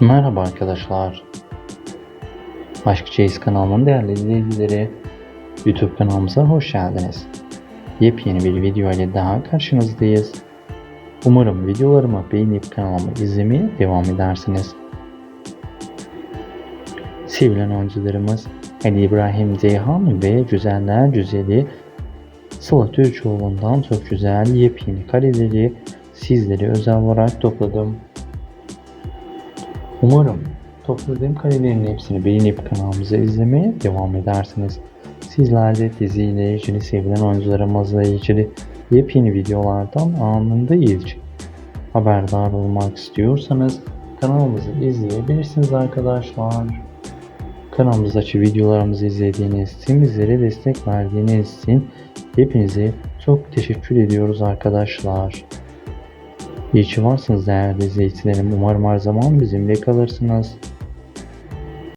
Merhaba arkadaşlar. Aşk Chase kanalının değerli izleyicileri, YouTube kanalımıza hoş geldiniz. Yepyeni bir video ile daha karşınızdayız. Umarım videolarımı beğenip kanalımı izlemeye devam edersiniz. Sevilen oyuncularımız Ali İbrahim Ceyhan ve Güzeller Güzeli Sıla Türkoğlu'ndan çok güzel yepyeni kareleri sizlere özel olarak topladım. Umarım topladığım karelerin hepsini beğenip kanalımızı izlemeye devam edersiniz. Sizler de diziyle ilgili sevilen oyuncularımızla ilgili yepyeni videolardan anında ilk haberdar olmak istiyorsanız kanalımızı izleyebilirsiniz arkadaşlar. Kanalımızdaki videolarımızı izlediğiniz için, bizlere destek verdiğiniz için hepinize çok teşekkür ediyoruz arkadaşlar. İyi ki varsınız değerli izleyicilerim. Umarım her zaman bizimle kalırsınız.